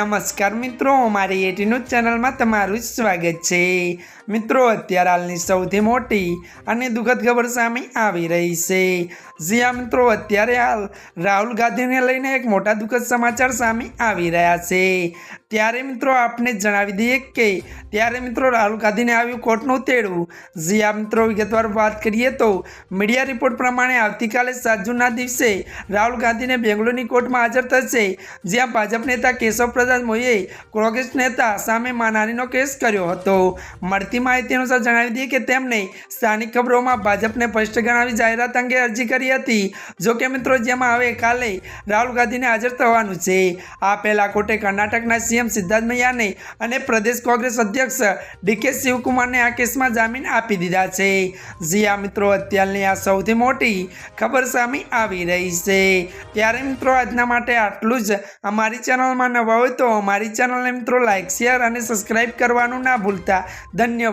નમસ્કાર મિત્રો મારી એટીનું ચેનલમાં તમારું સ્વાગત છે. મિત્રો, અત્યારે હાલની સૌથી મોટી અને દુઃખદ ખબર સામે આવી રહી છે. જ્યાં મિત્રો, અત્યારે હાલ રાહુલ ગાંધીને લઈને એક મોટા દુઃખદ સમાચાર સામે આવી રહ્યા છે. ત્યારે મિત્રો આપને જણાવી દઈએ કે ત્યારે મિત્રો રાહુલ ગાંધીને આવ્યું કોર્ટનું તેડવું. આ મિત્રો, વિગતવાર વાત કરીએ તો મીડિયા રિપોર્ટ પ્રમાણે આવતીકાલે સાત જૂનના દિવસે રાહુલ ગાંધીને બેંગ્લોરની કોર્ટમાં હાજર થશે, જ્યાં ભાજપ નેતા કેશવ પ્રસાદ મોહીએ કોંગ્રેસ નેતા સામે માનહાનીનો કેસ કર્યો હતો. મળતી માહિતી અનુસાર જણાવી દઈએ કે તેમણે સ્થાનિક ખબરોમાં ભાજપને ભ્રષ્ટ ગણાવી જાહેરાત અંગે અરજી કરી હતી. જોકે મિત્રો, જેમાં હવે કાલે રાહુલ ગાંધીને હાજર થવાનું છે. આ પહેલા કોર્ટે કર્ણાટકના સીએમ સિદ્ધાર્થ મૈયાને અને પ્રદેશ કોંગ્રેસ અધ્યક્ષ ડીકે શિવકુમારને આ કેસમાં જામીન આપી દીધા છે. જી મિત્રો, અત્યારની આ સૌથી મોટી ખબર સામે આવી રહી છે. ત્યારે મિત્રો, આજના માટે આટલું જ. અમારી ચેનલમાં નવા હોય તો અમારી ચેનલને મિત્રો લાઇક શેર અને સબસ્ક્રાઈબ કરવાનું ના ભૂલતા. ધન્યવાદ.